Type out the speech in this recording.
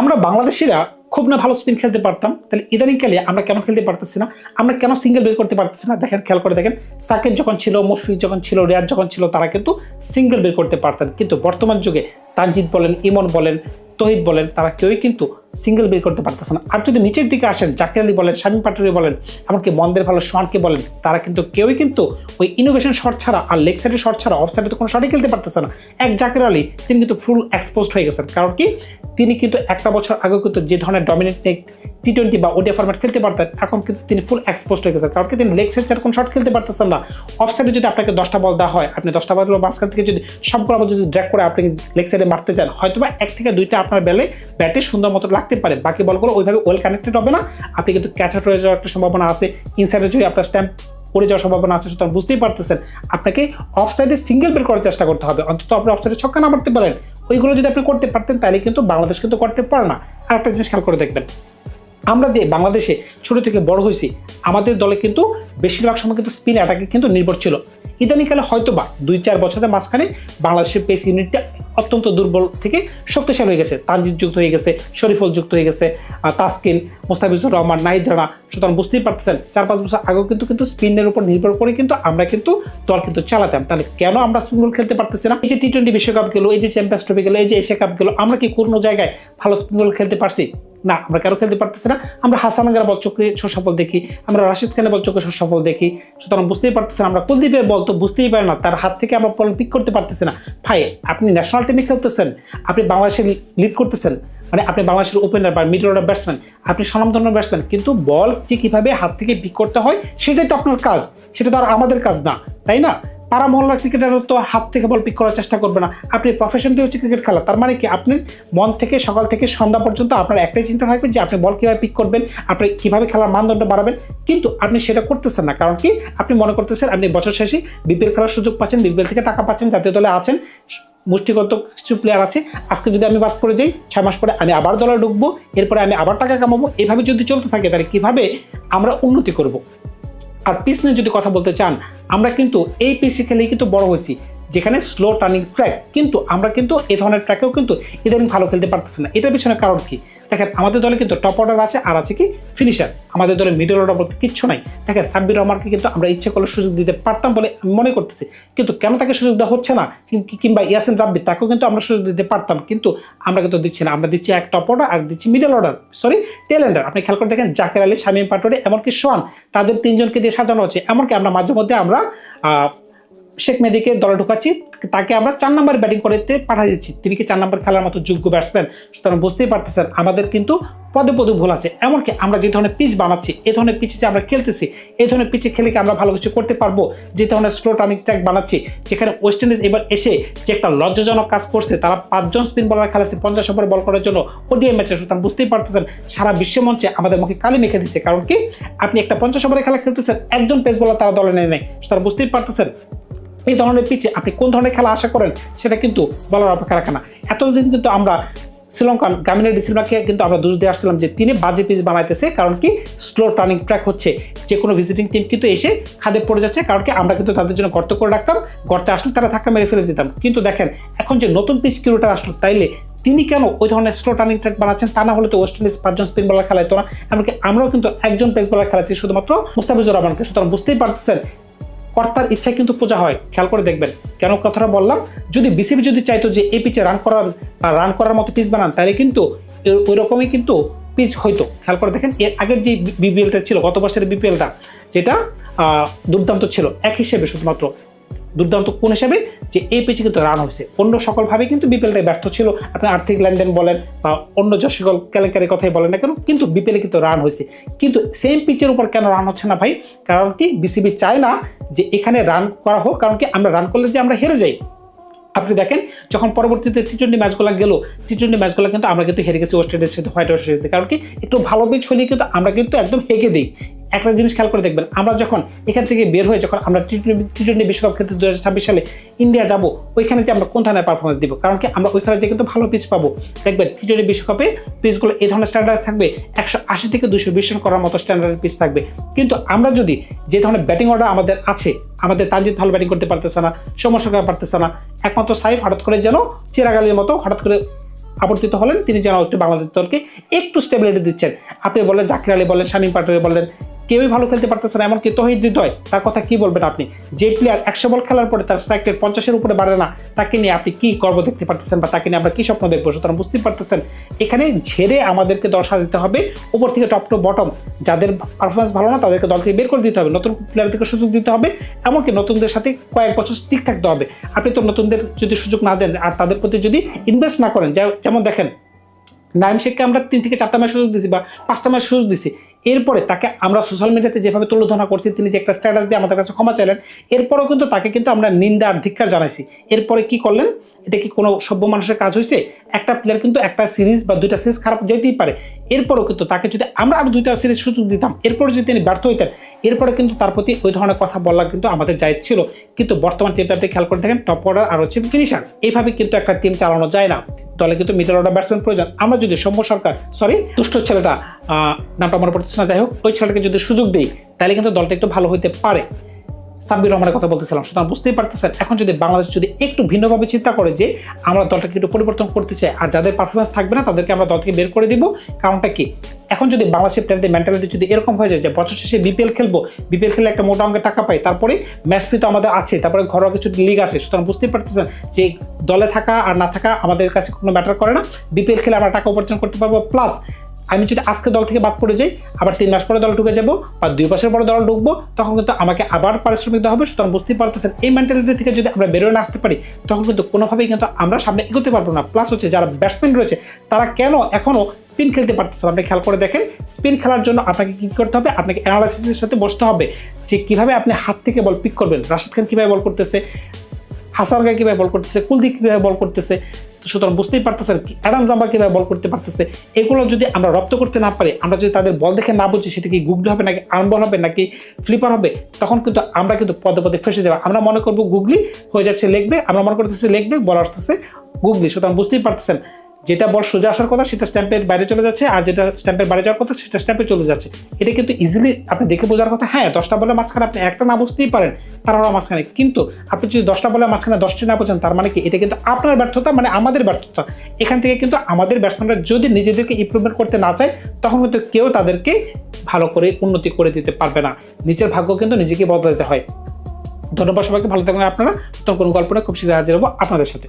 আমরা বাংলাদেশিরা খুব না ভালো স্পিন খেলতে পারতাম। তাহলে ইদানিংকালে আমরা কেন খেলতে পারতেছি না? আমরা কেন সিঙ্গেল বের করতে পারতেছি না? দেখেন, খেয়াল করে দেখেন, সাকিব যখন ছিল, মুশফিক যখন ছিল রিয়াজ যখন ছিল, তারা কিন্তু সিঙ্গেল বের করতে পারতেন। কিন্তু বর্তমান যুগে তানজিদ বলেন, ইমন বলেন, তহিদ বলেন, তারা কেউই কিন্তু সিঙ্গেল বের করতে পারতেছে না। আর যদি নিচের দিকে আসেন, জাকির আলী বলেন, শামীম পাটোয়ারি বলেন, এমনকি মন্দের ভালো সোয়ানকে বলেন, তারা কিন্তু কেউই কিন্তু ওই ইনোভেশন শট ছাড়া আর লেগ সাইডের শট ছাড়া অফ সাইডে তো কোনো শটই খেলতে পারতেছে না। এক জাকির আলী, তিনি কিন্তু ফুল এক্সপোজড হয়ে গেছেন। কারণ কি? তিনি কিন্তু একটা বছর আগে কিন্তু যে ধরনের ডমিনেট টি টোয়েন্টি বা ওডিয়া ফরম্যাট খেলতে পারতেন, এখন কিন্তু তিনি ফুল এক্সপোজড হয়ে গেছেন। কারণ কি তিনি লেগ ছাড়া কোনো শট খেলতে পারতেছেন না। অফ সাইডে যদি আপনাকে দশটা বল দেওয়া হয়, আপনি দশটা বল মাঝখান থেকে যদি সবগুলো যদি ড্র্যাক করে আপনি লেগ সাইডে মারতে চান হয়তো বা এক থেকে দুইটা আপনার বেলে ব্যাটে সুন্দর মতো লাগতে পারে। বাকি বলগুলো ওইভাবে ওয়েল কানেক্টেড হবে না। আপনি কিন্তু ক্যাচ আউট হয়ে যাওয়ার একটা সম্ভাবনা আছে। ইনসাইডে যদি আপনার স্ট্যাম্প পড়ে যাওয়ার সম্ভাবনা আছে, সুতরাং বুঝতেই পারতেছেন। আপনাকে অফ সাইডে সিঙ্গেল বের করার চেষ্টা করতে হবে। অন্তত আপনি অফ সাইডে ছক্কা না মারতে পারেন। ওইগুলো যদি আপনি করতে পারতেন, তাহলে কিন্তু বাংলাদেশ কিন্তু করতে পারে না। আর একটা জিনিস খেয়াল করে দেখবেন। আমরা যে বাংলাদেশে ছোট থেকে বড় হয়েছি, আমাদের দলে কিন্তু বেশিরভাগ সময় কিন্তু স্পিন অ্যাটাকে কিন্তু নির্ভর ছিল। ইদানিকালে হয়তো বা দুই চার বছরের মাঝখানে বাংলাদেশের পেস ইউনিটটা অত্যন্ত দুর্বল থেকে শক্তিশালী হয়ে গেছে। তানজিদ যুক্ত হয়ে গেছে, শরীফল যুক্ত হয়ে গেছে তাসকিন, মোস্তাফিজুর রহমান নাহিদ রানা। সুতরাং বুঝতেই পারতেছেন, চার পাঁচ বছর আগেও কিন্তু কিন্তু স্পিনের উপর নির্ভর করে কিন্তু আমরা কিন্তু দল কিন্তু চালাতাম। তাহলে কেন আমরা স্পিন বল খেলতে পারতেছি না? এই যে টি টোয়েন্টি বিশ্বকাপ গেলো, এই যে চ্যাম্পিয়ন্স ট্রফি গেলো, এই যে এশিয়া কাপ গেলো, আমরা কি কোনো জায়গায় ভালো স্পিন বল খেলতে পারছি? না, আমরা কেন খেলতে পারতেছি না। আমরা হাসান আঙ্গার বল চোখে সুসফল দেখি, আমরা রাশিদ খানের বল চোখে সুসফল দেখি। সুতরাং বুঝতেই পারতেছি না আমরা কুলদীপের বল তো বুঝতেই পারি না, তার হাত থেকে আমরা বল পিক করতে পারতেছি না। ভাই, আপনি ন্যাশনাল টিমে খেলতেছেন, আপনি বাংলাদেশে লিড করতেছেন মানে আপনি বাংলাদেশের ওপেনার বা মিডল অর্ডার ব্যাটসম্যান আপনি স্বনামধন্য ব্যাটসম্যান কিন্তু বল যে কীভাবে হাত থেকে পিক করতে হয়, সেটাই তো আপনার কাজ, সেটা তো আর আমাদের কাজ না, তাই না? পাড়া মহল্লার ক্রিকেটারও তো হাত থেকে বল পিক করার চেষ্টা করবে না, আপনি প্রফেশনটি হচ্ছে ক্রিকেট খেলা, তার মানে কি আপনি মন থেকে, সকাল থেকে সন্ধ্যা পর্যন্ত আপনার একটাই চিন্তা থাকবে যে আপনি বল কীভাবে পিক করবেন, আপনি কীভাবে খেলার মানদণ্ড বাড়াবেন, কিন্তু আপনি সেটা করতেছেন না, কারণ কি? আপনি মনে করতেছেন আপনি বছর শেষে বিপিএল খেলার সুযোগ পাচ্ছেন বিপিএল থেকে টাকা পাচ্ছেন, জাতীয় দলে আছেন মুষ্টিগত কিছু প্লেয়ার আছে। আজকে যদি আমি বাদ করে যাই, ছয় মাস পরে আমি আবার দলে ঢুকবো, এরপরে আমি আবার টাকা কামাবো। এভাবে যদি চলতে থাকে, তাহলে কীভাবে আমরা উন্নতি করব? আর পিস নিয়ে যদি কথা বলতে চান, আমরা কিন্তু এই পিসি খেলেই কিন্তু বড় হয়েছি, যেখানে স্লো টার্নিং ট্র্যাক কিন্তু আমরা কিন্তু এই ধরনের ট্র্যাকেও কিন্তু ইদানিং ভালো খেলতে পারতেছি না। এটার পিছনে কারণ কি? দেখেন, আমাদের দলে কিন্তু টপ অর্ডার আছে, আর আছে কি ফিনিশার আমাদের দলে মিডল অর্ডার বলতে কিচ্ছু নাই। দেখেন, সাব্বির রহমানকে কিন্তু আমরা ইচ্ছে করলে সুযোগ দিতে পারতাম বলে মনে করতেছি। কিন্তু কেন তাকে সুযোগ দেওয়া হচ্ছে না? কিংবা ইয়াসিন রাব্বি, তাকেও কিন্তু আমরা সুযোগ দিতে পারতাম। কিন্তু আমরা কিন্তু দিচ্ছি না। আমরা দিচ্ছি এক টপ অর্ডার আর দিচ্ছি মিডল অর্ডার সরি টেলেন্ডার আপনি খেয়াল করে দেখেন, জাকের আলী, শামীম পাটোয়ারি, এমনকি সোয়ান তাদের তিনজনকে দিয়ে সাজানো হচ্ছে। এমনকি আমরা মাঝে মধ্যে আমরা শেখ মেদিকে দলে ঢোকাচ্ছি, তাকে আমরা চার নাম্বার ব্যাটিং করতে পাঠিয়ে দিচ্ছি। তিনি কি চার নাম্বার খেলার মতো যোগ্য ব্যাটসম্যান সুতরাং বুঝতেই পারতেছেন, আমাদের কিন্তু পদে পদে ভুল আছে। এমনকি আমরা যে ধরনের পিচ বানাচ্ছি এই ধরনের পিচে যে আমরা খেলতেছি এই ধরনের পিচে খেলে কি আমরা ভালো কিছু করতে পারব? যে ধরনের স্লো টার্নিং ট্র্যাক বানাচ্ছি, যেখানে ওয়েস্ট ইন্ডিজ এবার এসে যে একটা লজ্জাজনক কাজ করছে, তারা পাঁচজন স্পিন বলার খেলাচ্ছে পঞ্চাশ ওভারে বল করার জন্য ওডিআই ম্যাচে সুতরাং বুঝতেই পারতেছেন, সারা বিশ্ব মঞ্চে আমাদের মুখে কালি মেখে দিচ্ছে। কারণ কি? আপনি একটা পঞ্চাশ ওভারে খেলা খেলতেছেন, একজন পেস বলার তারা দলে নেয় নাই। সুতরাং বুঝতেই পারতেছেন এই ধরনের পিচে আপনি কোন ধরনের খেলা আশা করেন সেটা কিন্তু বলার অপেক্ষা রাখে না। এতদিন কিন্তু আমরা শ্রীলঙ্কান গামিনী ডিসিলভাকে কিন্তু আমরা দোষ দিয়ে আসছিলাম যে তিনি বাজে পিচ বানাইতেছে, কারণ কি স্লো টার্নিং ট্র্যাক হচ্ছে। যে কোনো ভিজিটিং টিম কিন্তু এসে খাদে পড়ে যাচ্ছে, কারণ কি আমরা কিন্তু তাদের জন্য গর্ত করে রাখতাম, গর্তে আসলে তারা ধাক্কা মেরে ফেলে দিতাম। কিন্তু দেখেন, এখন যে নতুন পিচ কিলোটার আসলো, তাইলে তিনি কেন ওই ধরনের স্লো টার্নিং ট্র্যাক বানাচ্ছেন? তা না হলে তো ওয়েস্ট ইন্ডিজ পাঁচজন স্পিন বলার খেলাইতো না। এমনকি আমরাও কিন্তু একজন পেস বলার খেলাচ্ছি শুধুমাত্র মুস্তাফিজুর রহমানকে। সুতরাং বুঝতেই পারতেছেন কর্তার ইচ্ছায় কিন্তু পূজা হয়। খেয়াল করে দেখবেন। কেন কথাটা বললাম? যদি বিসিবি যদি চাইতো যে এই পিচে রান করার রান করার মতো পিচ বানান, তাহলে কিন্তু ওই রকমই কিন্তু পিচ হইতো। খেয়াল করে দেখেন, এর আগের যে বিপিএলটা ছিল, গত বছরের বিপিএলটা যেটা দুর্দান্ত ছিল, এক হিসেবে শুধুমাত্র। দুর্দান্ত কোন হিসাবে? যে এই পিচে কিন্তু রান হয়েছে। অন্য সকলভাবে কিন্তু বিপিএলটাই ব্যর্থ ছিল। আপনার আর্থিক লেনদেন বলেন বা অন্য যে সকল কথাই বলেন না কেন, কিন্তু বিপিএলে কিন্তু রান হয়েছে। কিন্তু সেম পিচের উপর কেন রান হচ্ছে না ভাই? কারণ কি বিসিবি চায় না যে এখানে রান করা হোক, কারণ কি আমরা রান করলে যে আমরা হেরে যাই। আপনি দেখেন, যখন পরবর্তীতে টি টোয়েন্টি ম্যাচগুলো গেল টি টোয়েন্টি ম্যাচগুলো কিন্তু আমরা কিন্তু হেরে গেছি ওয়েস্ট ইন্ডিজের সাথে হোয়াইট ওয়াশ হয়েছে কারণ কি একটু ভালো পিচ হলে কিন্তু আমরা কিন্তু একদম হেগে দিই। একটা জিনিস খেয়াল করে দেখবেন। আমরা যখন এখান থেকে বের হয়ে যখন আমরা টি টোয়েন্টি বিশ্বকাপ ক্ষেত্রে দু সালে ইন্ডিয়া যাব, ওইখানে যে আমরা কোন ধরনের পারফরমেন্স দিব? কারণ কি আমরা ওইখানে যে কিন্তু ভালো পিচ পাবো। দেখবেন টি টোয়েন্টি বিশ্বকাপে পিচগুলো এই ধরনের স্ট্যান্ডার্ড থাকবে, একশো আশি থেকে দুশো বিশ রান করার মতো স্ট্যান্ডার্ডের পিচ থাকবে। কিন্তু আমরা যদি যে ধরনের ব্যাটিং অর্ডার আমাদের আছে, আমাদের তানজিদ ভালো ব্যাটিং করতে পারতেছে না সমস্যা করা পারতেছে না, একমাত্র সাইফ হঠাৎ করে যেন চিরাগালির মতো হঠাৎ করে আবর্তিত হলেন, তিনি যেন একটু বাংলাদেশ দলকে একটু স্টেবিলিটি দিচ্ছেন। আপনি বলেন জাকির আলী বলেন, শামীম পাটোয়ারি বললেন কেউই ভালো খেলতে পারতেছে না, এমনকি তহিদ হৃদয়, তার কথা কি বলবেন আপনি? যে প্লেয়ার একশো বল খেলার পরে তার স্ট্রাইক রেট পঞ্চাশের উপরে বাড়ে না, তাকে নিয়ে আপনি কি গর্ব দেখতে পারতেছেন বা তাকে নিয়ে আমরা কি স্বপ্ন দেখব সুতরাং বুঝতে পারতেছেন। এখানে ঝেড়ে আমাদেরকে দল সাজাতে হবে, উপর থেকে টপ টু বটম যাদের পারফরমেন্স ভালো না তাদেরকে দল থেকে বের করে দিতে হবে, নতুন প্লেয়ারদেরকে সুযোগ দিতে হবে, এমনকি নতুনদের সাথে কয়েক বছর স্টিক থাকতে হবে। আপনি তো নতুনদের যদি সুযোগ না দেন, আর তাদের প্রতি যদি ইনভেস্ট না করেন যেমন দেখেন, নাইম শেখকে আমরা তিন থেকে চারটা ম্যাচ সুযোগ দিছি বা পাঁচটা ম্যাচ সুযোগ দিছি। এরপরে তাকে আমরা সোশ্যাল মিডিয়াতে যেভাবে তুলোধনা করছি, তিনি যে একটা স্ট্যাটাস দিয়ে আমাদের কাছে ক্ষমা চাইলেন, এরপরেও কিন্তু তাকে কিন্তু আমরা নিন্দা আর ধিক্ষার জানাইছি। এরপরে কি করলেন? এটা কি কোনো সভ্য মানুষের কাজ হয়েছে একটা প্লেয়ার কিন্তু একটা সিরিজ বা দুইটা সিরিজ খারাপ যেতেই পারে। এরপরেও কিন্তু তাকে যদি আমরা আরও দুইটা সিরিজ সুযোগ দিতাম এরপরে যদি তিনি ব্যর্থ হইতেন, এরপরে কিন্তু তার প্রতি ওই ধরনের কথা বলা কিন্তু আমাদের জায়গ ছিল। কিন্তু বর্তমান টিমটা আপনি খেয়াল করে দেখেন টপ অর্ডার আর হচ্ছে ফিনিশার এইভাবে কিন্তু একটা টিম চালানো যায় না। দলে কিন্তু মিডল অর্ডার ব্যাটসম্যান প্রয়োজন। আমরা যদি সৌম্য সরকার সরি দুষ্ট ছেলেটা নামটা মনে পড়তেছে না, যাই হোক, ওই ছেলেটাকে যদি সুযোগ দিই, তাহলে কিন্তু দলটা একটু ভালো হইতে পারে। সাব্বির রহমানের কথা বলতেছিলাম। সুতরাং বুঝতেই পারতেছেন, এখন যদি বাংলাদেশ যদি একটু ভিন্নভাবে চিন্তা করে যে আমরা দলটাকে একটু পরিবর্তন করতে চাই আর যাদের পারফরমেন্স থাকবে না, তাদেরকে আমরা দল থেকে বের করে দিব। কারণটা কি? এখন যদি বাংলাদেশের প্লেয়ারদের মেন্টালিটি যদি এরকম হয়ে যায় যে বছর শেষে বিপিএল খেলব বিপিএল খেলে একটা মোটা অঙ্কের টাকা পাই, তারপরে ম্যাচ ফি তো আমাদের আছে তারপরে ঘরোয়া কিছু লিগ আছে। সুতরাং বুঝতেই পারতেছেন যে দলে থাকা আর না থাকা আমাদের কাছে কোনো ম্যাটার করে না। বিপিএল খেলে আমরা টাকা উপার্জন করতে পারব প্লাস আমি যদি আজকে দল থেকে বাদ পড়ে যাই, আবার তিন মাস পরে দল ঢুকে যাব বা দুই মাসের পরে দল ঢুকবো, তখন কিন্তু আমাকে আবার পারিশ্রমিক দেওয়া হবে। সুতরাং বুঝতেই পারতেছেন, এই মেন্টালিটি থেকে যদি আমরা বেরোয় না আসতে পারি, তখন কিন্তু কোনোভাবেই কিন্তু আমরা সামনে এগোতে পারব না। প্লাস হচ্ছে যারা ব্যাটসম্যান রয়েছে, তারা কেন এখনও স্পিন খেলতে পারতেছে? আপনি খেয়াল করে দেখেন স্পিন খেলার জন্য আপনাকে কী করতে হবে? আপনাকে অ্যানালাইসিসের সাথে বসতে হবে যে কীভাবে আপনি হাত থেকে বল পিক করবেন। রাশিদ খান কীভাবে বল করতেছে? হাসান খান কীভাবে বল করতেছে? কুলদীপ কীভাবে বল করতেছে? সুতরাং বুঝতেই পারতেছেন অ্যাডাম জাম্বা কীভাবে বল করতে পারতেছে, এগুলো যদি আমরা রপ্ত করতে না পারি, আমরা যদি তাদের বল দেখে না বুঝি, সেটা কি গুগলি হবে নাকি আনবল হবে নাকি ফ্লিপার হবে, তখন কিন্তু আমরা কিন্তু পদে পদে ফেসে যাব। আমরা মনে করব গুগলি হয়ে যাচ্ছে লেগবে আমরা মনে করতেছি লেগবে বল আসতেছে গুগলি। সুতরাং বুঝতেই পারতেছেন যেটা বল সোজা আসার কথা, সেটা স্ট্যাম্পের বাইরে চলে যাচ্ছে, আর যেটা স্ট্যাম্পের বাইরে যাওয়ার কথা, সেটা স্ট্যাম্পে চলে যাচ্ছে। এটা কিন্তু ইজিলি আপনি দেখে বোঝার কথা হ্যাঁ দশটা বলের মাঝখানে আপনি একটা না বুঝতেই পারেন তারপর মাঝখানে। কিন্তু আপনি যদি দশটা বলের মাঝখানে দশটি না বোঝেন, তার মানে কি? এটা কিন্তু আপনার ব্যর্থতা মানে আমাদের ব্যর্থতা। এখান থেকে কিন্তু আমাদের ব্যাটসম্যানরা যদি নিজেদেরকে ইমপ্রুভমেন্ট করতে না চায়, তখন কিন্তু কেউ তাদেরকে ভালো করে উন্নতি করে দিতে পারবে না। নিজের ভাগ্য কিন্তু নিজেকে বদলাতে হয়। ধন্যবাদ সবাইকে, ভালো থাকবেন আপনারা। তখন কোনো গল্পটা খুব শীঘ্র হাজির হব আপনাদের সাথে।